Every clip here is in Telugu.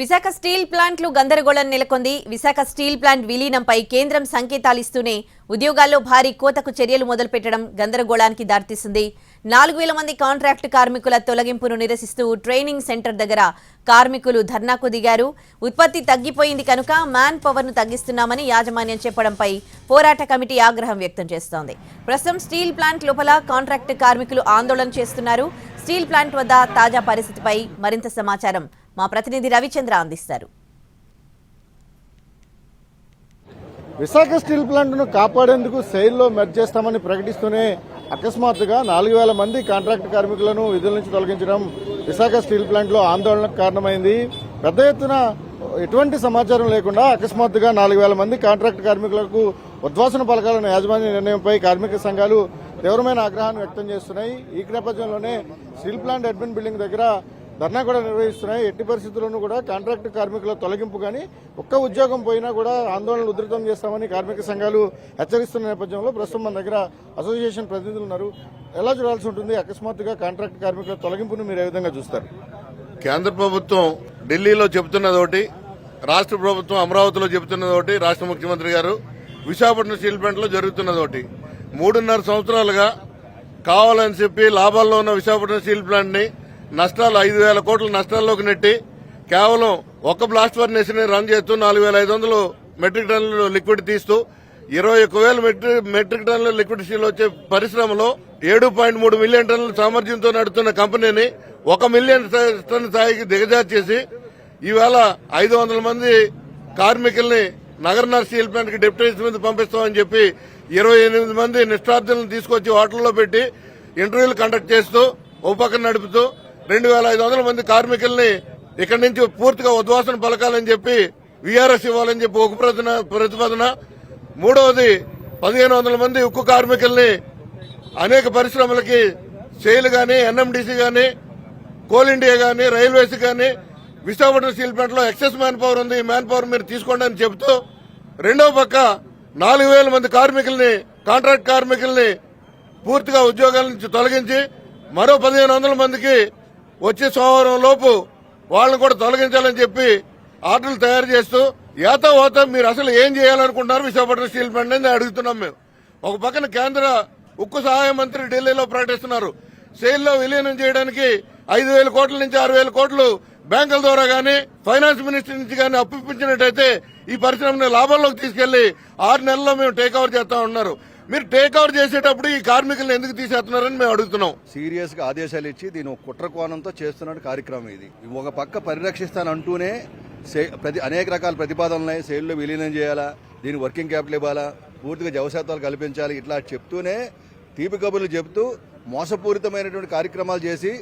విశాఖ స్టీల్ ప్లాంట్లు గందరగోళం నెలకొంది. విశాఖ స్టీల్ ప్లాంట్ విలీనంపై కేంద్రం సంకేతాలు ఇస్తూనే ఉద్యోగాల్లో భారీ కోతకు చర్యలు మొదలుపెట్టడం గందరగోళానికి దారితీసింది. నాలుగు వేల మంది కాంట్రాక్ట్ కార్మికుల తొలగింపును నిరసిస్తూ ట్రైనింగ్ సెంటర్ దగ్గర కార్మికులు ధర్నాకు దిగారు. ఉత్పత్తి తగ్గిపోయింది కనుక మ్యాన్ పవర్ను తగ్గిస్తున్నామని యాజమాన్యం చెప్పడంపై పోరాట కమిటీ ఆగ్రహం వ్యక్తం చేస్తోంది. ప్రస్తుతం స్టీల్ ప్లాంట్ లోపల కాంట్రాక్ట్ కార్మికులు ఆందోళన చేస్తున్నారు. స్టీల్ ప్లాంట్ వద్ద తాజా పరిస్థితిపై మరింత సమాచారం మా ప్రతినిధి రవిచంద్ర అందిస్తారు. విశాఖ స్టీల్ ప్లాంట్ను కాపాడేందుకు సెయిల్లో మెర్జ్ చేస్తామని ప్రకటిస్తూనే అకస్మాత్తుగా నాలుగు వేల మంది కాంట్రాక్ట్ కార్మికులను విధుల నుంచి తొలగించడం విశాఖ స్టీల్ ప్లాంట్లో ఆందోళనకు కారణమైంది. పెద్ద ఎత్తున ఎటువంటి సమాచారం లేకుండా అకస్మాత్తుగా నాలుగు వేల మంది కాంట్రాక్ట్ కార్మికులకు ఉద్వాసన పలకాలన్న యాజమాన్య నిర్ణయంపై కార్మిక సంఘాలు తీవ్రమైన ఆగ్రహాన్ని వ్యక్తం చేస్తున్నాయి. ఈ నేపథ్యంలోనే స్టీల్ ప్లాంట్ అడ్మిన్ బిల్డింగ్ దగ్గర ధర్నా కూడా నిర్వహిస్తున్నాయి. ఎట్టి పరిస్థితుల్లోనూ కూడా కాంట్రాక్ట్ కార్మికుల తొలగింపు కానీ ఒక్క ఉద్యోగం పోయినా కూడా ఆందోళనలు ఉధృతం చేస్తామని కార్మిక సంఘాలు హెచ్చరిస్తున్న నేపథ్యంలో ప్రస్తుతం మన దగ్గర అసోసియేషన్ ప్రతినిధులు ఉన్నారు. ఎలా చూడాల్సి ఉంటుంది? అకస్మాత్తుగా కాంట్రాక్ట్ కార్మికుల తొలగింపును మీరు ఏ విధంగా చూస్తారు? కేంద్ర ప్రభుత్వం ఢిల్లీలో చెబుతున్నది ఒకటి రాష్ట్ర ప్రభుత్వం అమరావతిలో చెబుతున్నది ఒకటి రాష్ట్ర ముఖ్యమంత్రి గారు విశాఖపట్నం స్టీల్ ప్లాంట్లో జరుగుతున్నది ఒకటి మూడున్నర సంవత్సరాలుగా కావాలని చెప్పి లాభాల్లో ఉన్న విశాఖపట్నం స్టీల్ ప్లాంట్ని నష్టాలు ఐదు వేల కోట్ల నష్టాల్లోకి నెట్టి కేవలం ఒక బ్లాస్ట్ ఫర్నేస్ని రన్ చేస్తూ నాలుగు వేల ఐదు వందలు మెట్రిక్ టన్నులు లిక్విడ్ తీస్తూ ఇరవై ఒక్క వేల మెట్రిక్ మెట్రిక్ టన్నుల లిక్విడ్ స్టీల్ వచ్చే పరిశ్రమలో ఏడు పాయింట్ మూడు మిలియన్ టన్నుల సామర్థ్యంతో నడుస్తున్న కంపెనీని ఒక మిలియన్ టన్ స్థాయికి దిగజార్చేసి ఈవేళ ఐదు వందల మంది కార్మికుల్ని నగరనార్ స్టీల్ ప్లాంట్కి డెప్యుటేషన్ మీద పంపిస్తామని చెప్పి ఇరవై ఎనిమిది మంది నిష్ఠార్థులను తీసుకొచ్చి హోటల్లో పెట్టి ఇంటర్వ్యూలు కండక్ట్ చేస్తూ ఓ పక్కన నడుపుతూ రెండు వేల ఐదు వందల మంది కార్మికుల్ని ఇక్కడి నుంచి పూర్తిగా ఉద్వాసన పలకాలని చెప్పి వీఆర్ఎస్ ఇవ్వాలని చెప్పి ఒక ప్రతిన- ప్రతిపాదన. మూడవది పదిహేను వందల మంది ఉక్కు కార్మికుల్ని అనేక పరిశ్రమలకి సేల్ గాని ఎన్ఎండిసి గాని కోల్ ఇండియా గాని రైల్వేస్ గాని విశాఖపట్నం స్టీల్ ప్లాంట్లో ఎక్సెస్ మ్యాన్ పవర్ ఉంది. ఈ మ్యాన్ పవర్ మీరు తీసుకోండి అని చెబుతూ రెండవ పక్క నాలుగు వేల మంది కార్మికుల్ని కాంట్రాక్ట్ కార్మికుల్ని పూర్తిగా ఉద్యోగాల నుంచి తొలగించి మరో పదిహేను వందల మందికి వచ్చే సోమవారం లోపు వాళ్ళని కూడా తొలగించాలని చెప్పి ఆర్డర్లు తయారు చేస్తూ ఏత ఓత మీరు అసలు ఏం చేయాలనుకుంటున్నారు? విశాఖపట్నం స్టీల్ ప్లాంట్ అని అడుగుతున్నాం మేము. ఒక పక్కన కేంద్ర ఉక్కు సహాయ మంత్రి ఢిల్లీలో ప్రకటిస్తున్నారు. సెయిల్లో విలీనం చేయడానికి ఐదు వేల కోట్ల నుంచి ఆరు వేల కోట్లు బ్యాంకుల ద్వారా గానీ ఫైనాన్స్ మినిస్టర్ నుంచి గానీ అప్పు ఇప్పించినట్టయితే ఈ పరిశ్రమని లాభాల్లోకి తీసుకెళ్ళి ఆరు నెలల్లో మేము టేక్ ఓవర్ చేస్తా ఉన్నారు. మీరు టేక్ ఓవర్ చేసేటప్పుడు ఈ కార్మికులను ఎందుకు తీసేస్తున్నారని మేము అడుగుతున్నాం. సీరియస్గా ఆదేశాలు ఇచ్చి దీని కుట్ర కోణంతో చేస్తున్న కార్యక్రమం ఇది. ఒక పక్క పరిరక్షిస్తానంటూనే సే- ప్రతి అనేక రకాల ప్రతిపాదనలు ఉన్నాయి. సేల్లో విలీనం చేయాలా దీని వర్కింగ్ క్యాపిటల్ ఇవ్వాలా పూర్తిగా జవశాతాలు కల్పించాలి ఇట్లా చెప్తూనే తీపి కబుర్లు చెప్తూ మోసపూరితమైనటువంటి కార్యక్రమాలు చేసి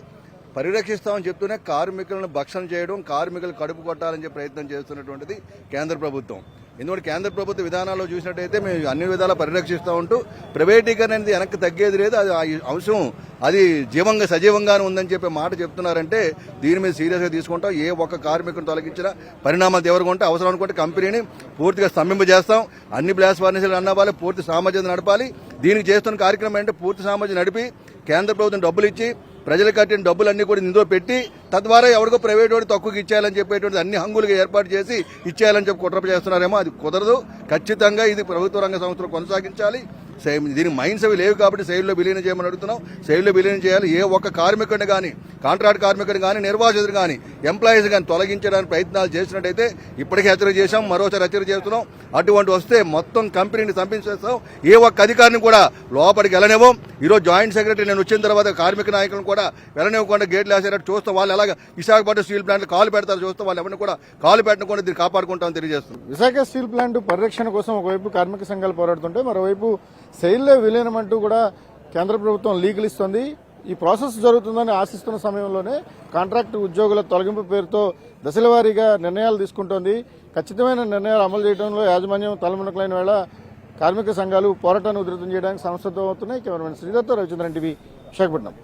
పరిరక్షిస్తామని చెప్తూనే కార్మికులను భక్షణ చేయడం కార్మికులు కడుపు కొట్టాలని ప్రయత్నం చేస్తున్నటువంటిది కేంద్ర ప్రభుత్వం. ఎందుకంటే కేంద్ర ప్రభుత్వ విధానాల్లో చూసినట్టయితే మేము అన్ని విధాలా పరిరక్షిస్తూ ఉంటూ ప్రైవేటీకరణ అనేది వెనక్కి తగ్గేది లేదు. అది అంశం అది జీవంగా సజీవంగానే ఉందని చెప్పి మాట చెప్తున్నారంటే దీని మీద సీరియస్గా తీసుకుంటాం. ఏ ఒక్క కార్మికుని తొలగించినా పరిణామాలు తీవ్రంగా ఉంటే అవసరం అనుకుంటే కంపెనీని పూర్తిగా స్తంభింపజేస్తాం అన్ని బ్లాస్ ఫర్నిచర్లు అన్నవాలి పూర్తి సామర్థ్యం నడపాలి. దీనికి చేస్తున్న కార్యక్రమం అంటే పూర్తి సామర్థ్యం నడిపి కేంద్ర ప్రభుత్వం డబ్బులు ఇచ్చి ప్రజలు కట్టిన డబ్బులన్నీ కూడా ఇందులో పెట్టి తద్వారా ఎవరికో ప్రైవేట్ వాడు తక్కువకి ఇచ్చేయాలని చెప్పేటువంటి అన్ని హంగులుగా ఏర్పాటు చేసి ఇచ్చేయాలని చెప్పి కుట్ర చేస్తున్నారేమో అది కుదరదు. ఖచ్చితంగా ఇది ప్రభుత్వ రంగ సంస్థలు కొనసాగించాలి. దీని దీనికి మైండ్స్ అవి లేవు కాబట్టి శైలిలో విలీనం చేయమని అడుగుతున్నాం. శైలిలో విలీనం చేయాలి. ఏ ఒక్క కార్మికుడిని కానీ కాంట్రాక్ట్ కార్మికుడు కానీ నిర్వాసితుడు కానీ ఎంప్లాయీస్ కానీ తొలగించడానికి ప్రయత్నాలు చేసినట్టయితే ఇప్పటికే హెచ్చరిక చేశాం మరోసారి హెచ్చరిక చేస్తున్నాం. అటువంటి వస్తే మొత్తం కంపెనీని చంపించేస్తాం ఏ ఒక్క అధికారిని కూడా లోపలికి వెళ్ళనివ్వం. ఈరోజు జాయింట్ సెక్రటరీ నేను వచ్చిన తర్వాత కార్మిక నాయకులను కూడా వెళ్ళనివ్వకుండా గేట్లు వేసేటట్టు చూస్తే. వాళ్ళు ఎలాగ విశాఖపట్నం స్టీల్ ప్లాంట్ కాలు పెడతారు చూస్తే. వాళ్ళు ఎవరిని కూడా కాలు పెట్టకుండా దీన్ని కాపాడుకుంటామని తెలియజేస్తున్నాం. విశాఖ స్టీల్ ప్లాంట్ పరిరక్షణ కోసం ఒకవైపు కార్మిక సంఘాలు పోరాడుతుంటే మరోవైపు సెయిల్లో విలీనం అంటూ కూడా కేంద్ర ప్రభుత్వం లీకులు ఇస్తుంది. ఈ ప్రాసెస్ జరుగుతుందని ఆశిస్తున్న సమయంలోనే కాంట్రాక్ట్ ఉద్యోగుల తొలగింపు పేరుతో దశలవారీగా నిర్ణయాలు తీసుకుంటోంది. ఖచ్చితమైన నిర్ణయాలు అమలు చేయడంలో యాజమాన్యం తలమునకలైన వేళ కార్మిక సంఘాలు పోరాటాన్ని ఉధృతం చేయడానికి సంస్థతో అవుతున్నాయి. Cameraman Sridatta Ravichandran TV Visakhapatnam.